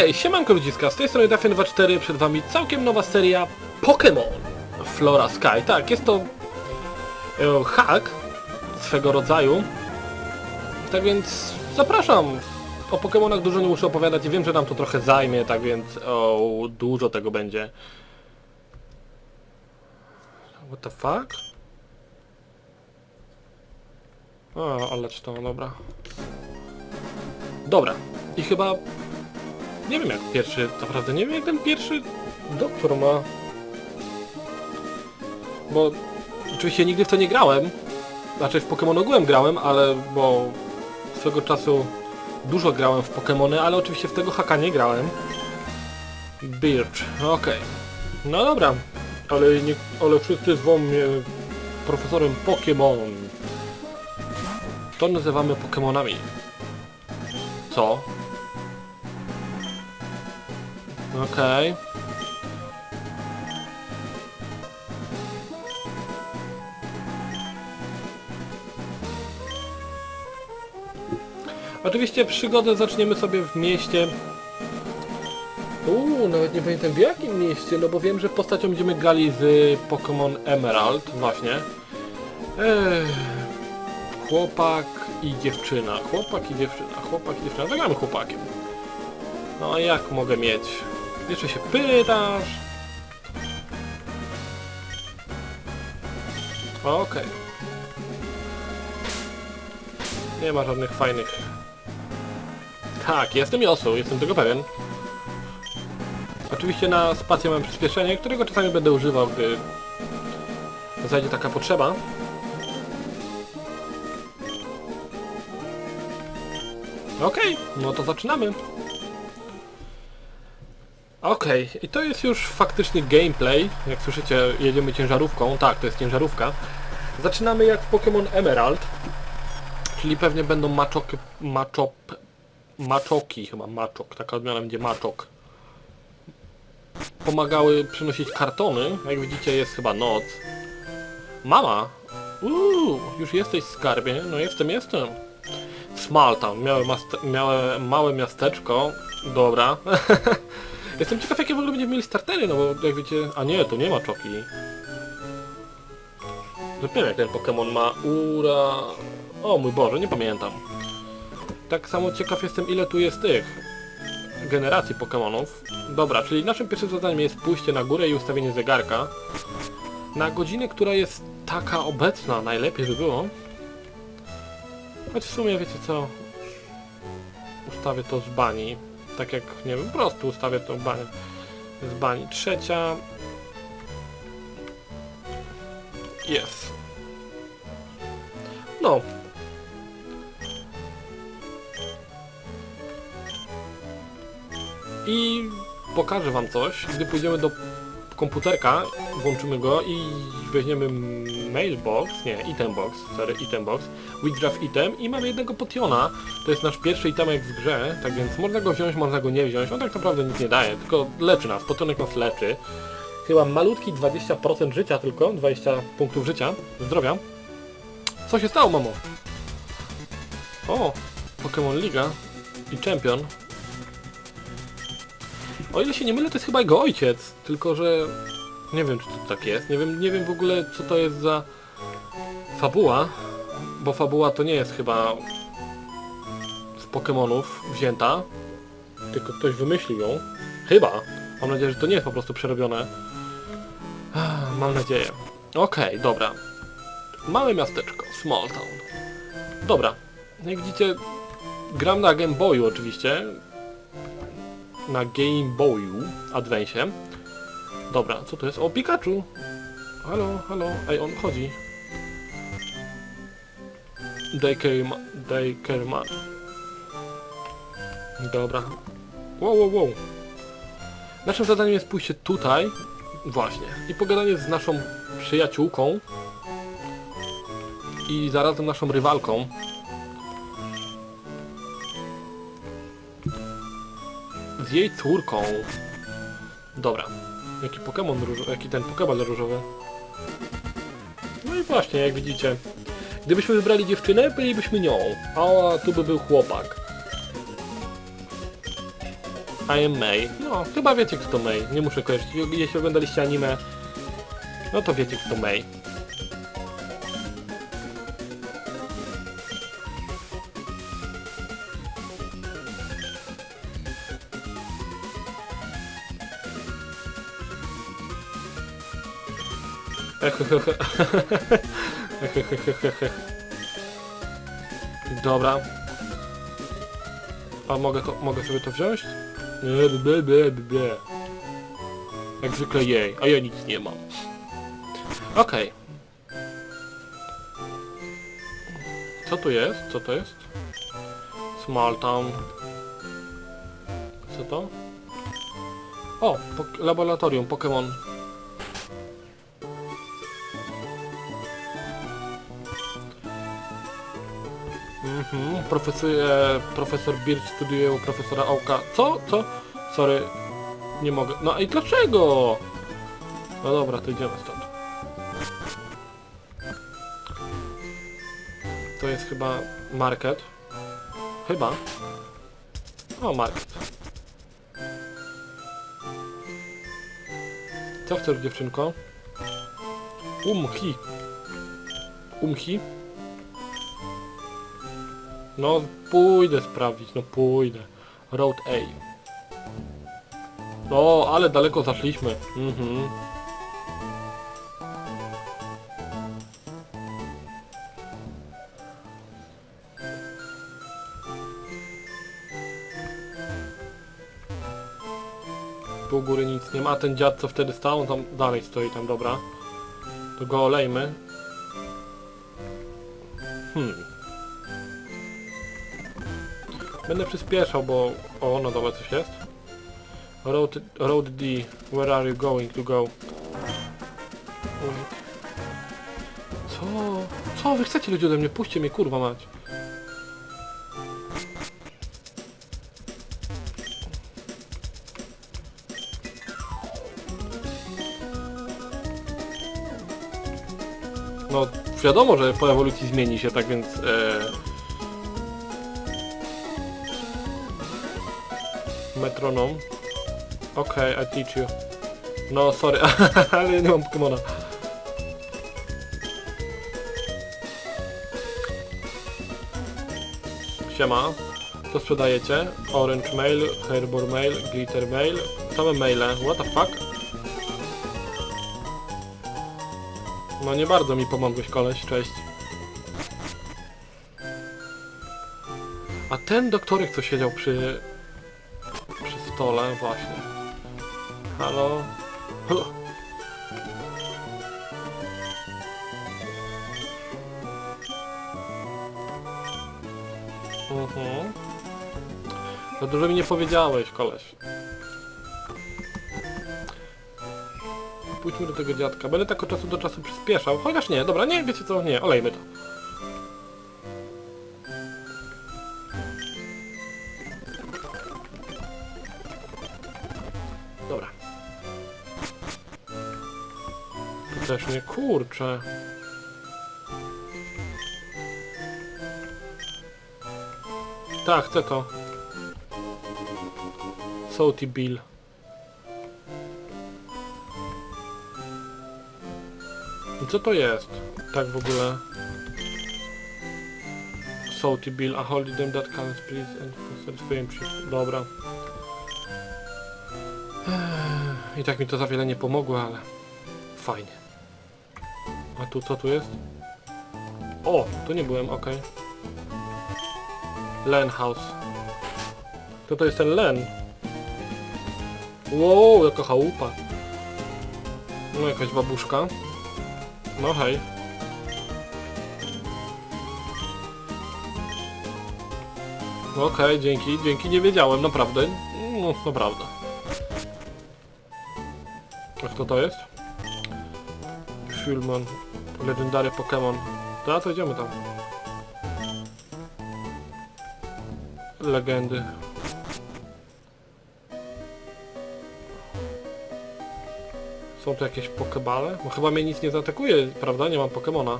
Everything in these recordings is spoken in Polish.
Okej, siemanko ludziska, z tej strony Dafian24, przed wami całkiem nowa seria Pokémon Flora Sky. Tak, jest to e, hack swego rodzaju. Tak więc zapraszam. O Pokémonach dużo nie muszę opowiadać i wiem, że nam to trochę zajmie, tak więc o, dużo tego będzie. What the fuck? O, ale to, dobra. Dobra. I chyba nie wiem jak pierwszy, naprawdę nie wiem jak ten pierwszy doktor ma. Bo oczywiście nigdy w to nie grałem. Znaczy w Pokémon ogółem grałem, ale bo swego czasu dużo grałem w Pokémony, ale oczywiście w tego haka nie grałem. Birch, okej. No dobra, ale, nie, ale wszyscy zwą mnie profesorem Pokémon. To nazywamy Pokémonami. Co? Okej. Oczywiście przygodę zaczniemy sobie w mieście. Uuu, nawet nie pamiętam w jakim mieście, no bo wiem, że postacią będziemy grali z Pokémon Emerald, właśnie. Ech, chłopak i dziewczyna, chłopak i dziewczyna, chłopak i dziewczyna, zagramy chłopakiem. No a jak mogę mieć? Jeszcze się pytasz. Okej. Nie ma żadnych fajnych... Tak, jestem Josu, jestem tego pewien. Oczywiście na spację mam przyspieszenie, którego czasami będę używał, gdy zajdzie taka potrzeba. Okej, no to zaczynamy. Okej, i to jest już faktyczny gameplay. Jak słyszycie, jedziemy ciężarówką. Tak, to jest ciężarówka. Zaczynamy jak w Pokémon Emerald. Czyli pewnie będą maczoki, maczop, maczoki chyba, maczok. Taka odmiana będzie maczok. Pomagały przynosić kartony. Jak widzicie jest chyba noc. Mama! Uuu, już jesteś w skarbie? No jestem, jestem. Small Town, miałe, miałe małe miasteczko. Dobra. Jestem ciekaw jakie w ogóle będziemy mieli startery, no bo jak wiecie... A nie, tu nie ma czoki. Dopiero jak ten Pokémon ma ura... O mój Boże, nie pamiętam. Tak samo ciekaw jestem ile tu jest tych generacji Pokémonów. Dobra, czyli naszym pierwszym zadaniem jest pójście na górę i ustawienie zegarka. Na godzinę, która jest taka obecna, najlepiej by było. Choć w sumie wiecie co? Ustawię to z bani. Tak jak, nie wiem, po prostu ustawię to bani. Z bani. Trzecia. Jest. No. I pokażę wam coś, gdy pójdziemy do komputerka, włączymy go i weźmiemy mailbox, nie, itembox, sorry, itembox, withdraw item i mamy jednego potiona, to jest nasz pierwszy itemek w grze, tak więc można go wziąć, można go nie wziąć, on tak naprawdę nic nie daje, tylko leczy nas, potionek nas leczy. Chyba malutki 20% życia tylko, 20 punktów życia, zdrowia. Co się stało, mamo? O, Pokémon Liga i Champion. O ile się nie mylę, to jest chyba jego ojciec, tylko że nie wiem czy to tak jest, nie wiem, nie wiem w ogóle co to jest za fabuła, bo fabuła to nie jest chyba z Pokémonów wzięta, tylko ktoś wymyślił ją, chyba, mam nadzieję, że to nie jest po prostu przerobione, Ah, mam nadzieję. Okej, dobra, małe miasteczko, Small Town, dobra, jak widzicie, gram na Game Boyu oczywiście, na Game Boyu Advance. Dobra, co to jest? O, Pikachu! Halo, halo, ej, on chodzi. Daycare, ma Daycare man. Dobra. Wow, wow, wow. Naszym zadaniem jest pójście tutaj, właśnie, i pogadanie z naszą przyjaciółką i zarazem naszą rywalką. z jej córką. Dobra. Jaki Pokémon różowy, jaki ten Pokéball różowy. No i właśnie, jak widzicie. Gdybyśmy wybrali dziewczynę, bylibyśmy nią. A tu by był chłopak. I am May. No, chyba wiecie kto to May. Nie muszę kojarzyć. Jeśli oglądaliście anime, no to wiecie kto to May. Dobra. A mogę, mogę sobie to wziąć? Jak zwykle jej, a ja nic nie mam. Okej. Co tu jest? Co to jest? Small town. Co to? O, pok laboratorium Pokémon. Mhm, profesor, profesor Birch studiuje u profesora Ołka. Co? Co? Sorry, nie mogę. No i dlaczego? No dobra, to idziemy stąd. To jest chyba market. Chyba. O, market. Co chcesz, dziewczynko? Umchi. Umchi? No, pójdę sprawdzić, no pójdę. Road A. No, ale daleko zaszliśmy. Mhm. Tu góry nic nie ma. Ten dziad co wtedy stał, on tam dalej stoi tam, dobra. To go olejmy. Hmm. Będę przyspieszał, bo... O, no dobra, coś jest. Road, road D, where are you going to go? Co? Co wy chcecie ludzie ode mnie? Puśćcie mnie, kurwa mać. No, wiadomo, że po ewolucji zmieni się, tak więc... E... Metronom. Okej, I teach you. No, sorry, ale nie mam Pokemona. Siema. Co sprzedajecie? Orange Mail, Hairbor Mail, Glitter Mail. Same maile. What the fuck? No nie bardzo mi pomogłeś koleś, cześć. A ten doktorek co siedział przy... stole, właśnie. Halo? Halo? Mhm. Za dużo mi nie powiedziałeś, koleś. Pójdźmy do tego dziadka. Będę tak od czasu do czasu przyspieszał. Chociaż nie, dobra, nie, wiecie co, nie, olejmy to. Nie, kurczę. Tak, chcę to. Salty Bill. I co to jest? Tak w ogóle. Salty Bill, a hold them that can please and przy... Dobra. I tak mi to za wiele nie pomogło, ale fajnie. A tu co tu jest? O, tu nie byłem, okej. Len House. Kto to jest ten Len? Wow, jaka chałupa. No jakaś babuszka. No hej. No Okej, dzięki, dzięki, nie wiedziałem, naprawdę. No, naprawdę. A kto to jest? Fuelman. Legendary Pokémon. Da, to idziemy tam. Legendy. Są tu jakieś pokebale? Bo chyba mnie nic nie zaatakuje, prawda? Nie mam Pokemona.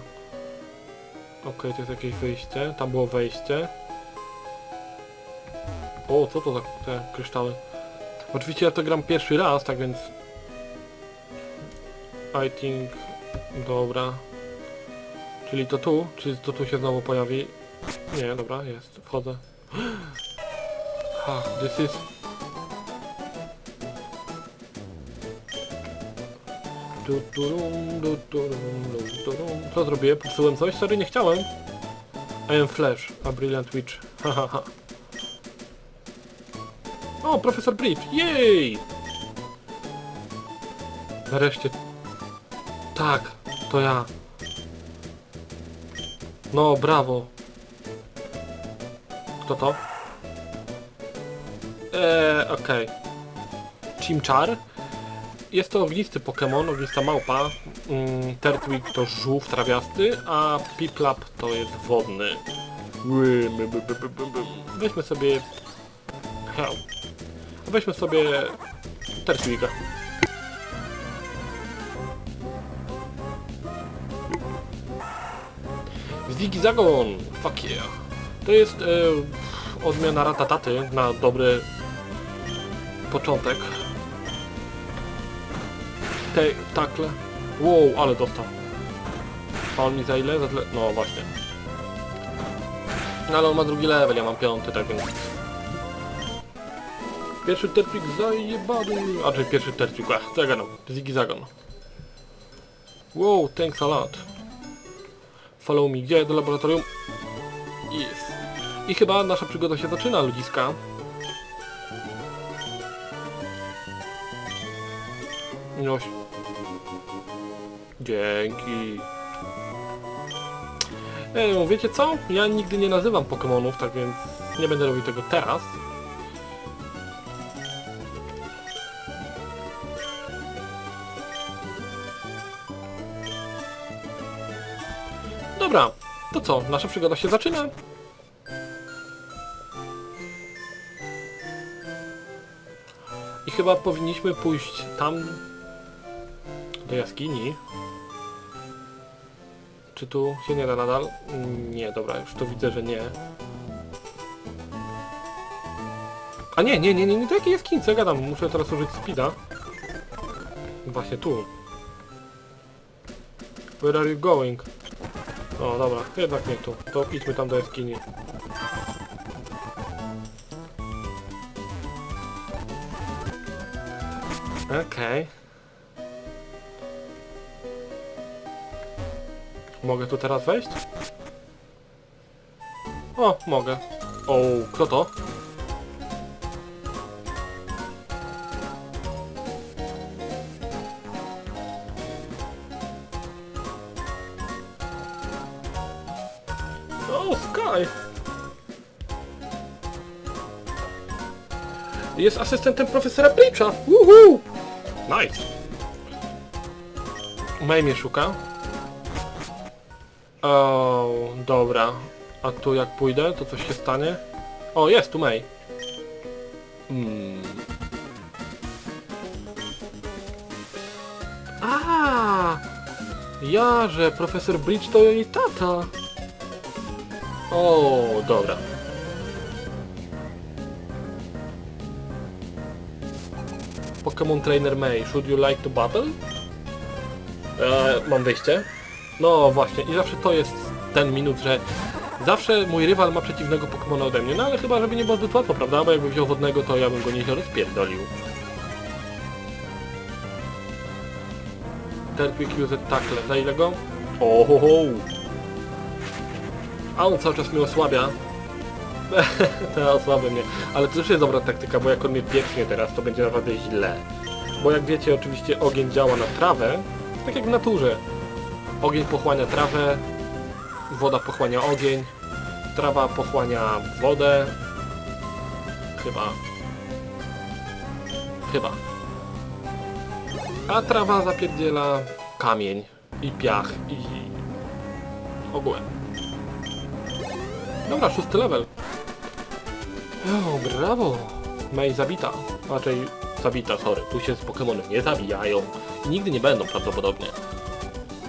Okej, to jest jakieś wyjście. Tam było wejście. O, co to za te kryształy? Oczywiście ja to gram pierwszy raz, tak więc... I think... Dobra. Czyli to tu? Czy to tu się znowu pojawi? Nie, dobra, jest. Wchodzę. Ha, this is... Co zrobiłem? Popsułem coś? Sorry, nie chciałem. I am Flash, a brilliant witch. Ha, ha, ha. O, profesor Bridge! Jej! Nareszcie. Tak, to ja. No, brawo. Kto to? Eee, okej. Chimchar. Jest to ognisty Pokémon, ognista małpa. Mm, Tertwig to żółw trawiasty, a Piplap to jest wodny. Weźmy sobie... Weźmy sobie Tertwiga. Zigzagon! Fuck yeah! To jest e, odmiana ratataty na dobry początek. Te, takle. Wow, ale dostał. A on mi za ile? Za tyle? No właśnie. No ale on ma drugi level, ja mam piąty, tak więc... Pierwszy terpik zajebany. A czy pierwszy terpik, ach, co ja gadam? Ziggy Zagon. Wow, thanks a lot. Follow me, gdzie? Do laboratorium? Jest. I chyba nasza przygoda się zaczyna, ludziska. No. Dzięki. Ej, wiecie co? Ja nigdy nie nazywam Pokémonów, tak więc nie będę robił tego teraz. To co? Nasza przygoda się zaczyna. I chyba powinniśmy pójść tam do jaskini. Czy tu się nie da nadal? Nie, dobra, już to widzę, że nie. A nie, nie, nie, nie, nie, to jakie jaskini, co gadam? Muszę teraz użyć speeda. Właśnie tu. Where are you going? O, dobra, jednak nie tu. To idźmy tam do jaskini. Okej. Mogę tu teraz wejść? O, mogę. O, kto to? Jest asystentem profesora Bleacha! Woohoo! Nice! May mnie szuka. O, dobra. A tu jak pójdę, to coś się stanie? O, jest tu May. Hmm. A, ja, że profesor Bleach to jej tata. O, dobra. Pokémon Trainer May, should you like to battle? Eee, mam wyjście. No właśnie, i zawsze to jest ten minut, że zawsze mój rywal ma przeciwnego Pokemona ode mnie, no ale chyba, żeby nie było zbyt łatwo, prawda? Bo jakby wziął wodnego, to ja bym go nieźle rozpierdolił. Tertwig used tackle, za ile go? Ohoho! A on cały czas mnie osłabia. to osłabia mnie. Ale to też jest dobra taktyka, bo jak on mnie pieprznie teraz, to będzie naprawdę źle. Bo jak wiecie, oczywiście ogień działa na trawę, tak jak w naturze. Ogień pochłania trawę, woda pochłania ogień, trawa pochłania wodę. Chyba. Chyba. A trawa zapierdziela kamień i piach i ogółem. Dobra, szósty level. O, brawo! Mej zabita. Raczej zabita, sorry. Tu się z Pokémony nie zabijają. I nigdy nie będą prawdopodobnie.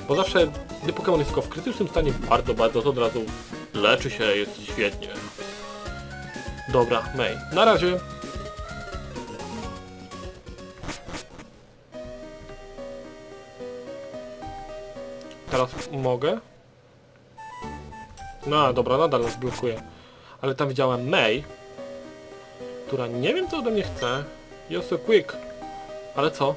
Bo zawsze, gdy Pokémon jest tylko w krytycznym stanie, bardzo, bardzo to od razu leczy się, jest świetnie. Dobra, Mej. Na razie. Teraz mogę? No dobra, nadal nas blokuje. Ale tam widziałem May, która nie wiem co ode mnie chce. You're so quick. Ale co?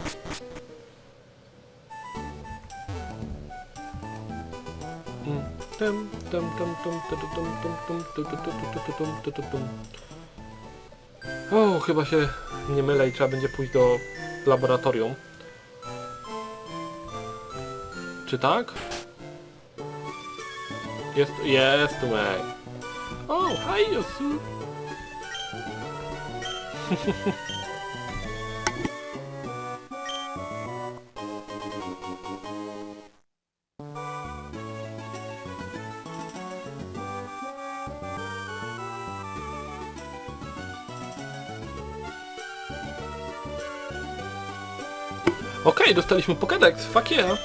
Tum. O, chyba się nie mylę i trzeba będzie pójść do laboratorium. Czy tak? Jest, jest tu May. O, hi Yosu. Okej, dostaliśmy Pokédex, fuck yeah!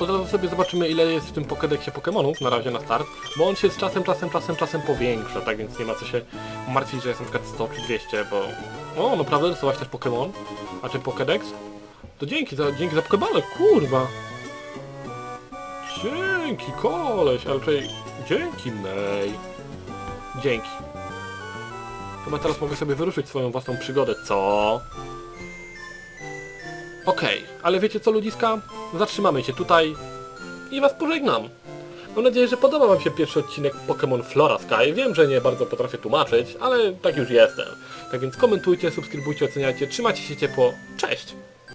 Od razu sobie zobaczymy ile jest w tym Pokédexie Pokémonów, na razie na start, bo on się z czasem, czasem, czasem, czasem powiększa, tak więc nie ma co się martwić, że jest na przykład 100 czy 200, bo... O, naprawdę dostałaś też Pokémon? A czy Pokédex? To dzięki za, dzięki za Pokéball, kurwa! Dzięki, koleś, ale czyli... Dzięki, May. Dzięki. Chyba teraz mogę sobie wyruszyć swoją własną przygodę, co? Okej, ale wiecie co ludziska? Zatrzymamy się tutaj i was pożegnam. Mam nadzieję, że podoba wam się pierwszy odcinek Pokémon Flora Sky. Wiem, że nie bardzo potrafię tłumaczyć, ale tak już jestem. Tak więc komentujcie, subskrybujcie, oceniajcie, trzymajcie się ciepło. Cześć!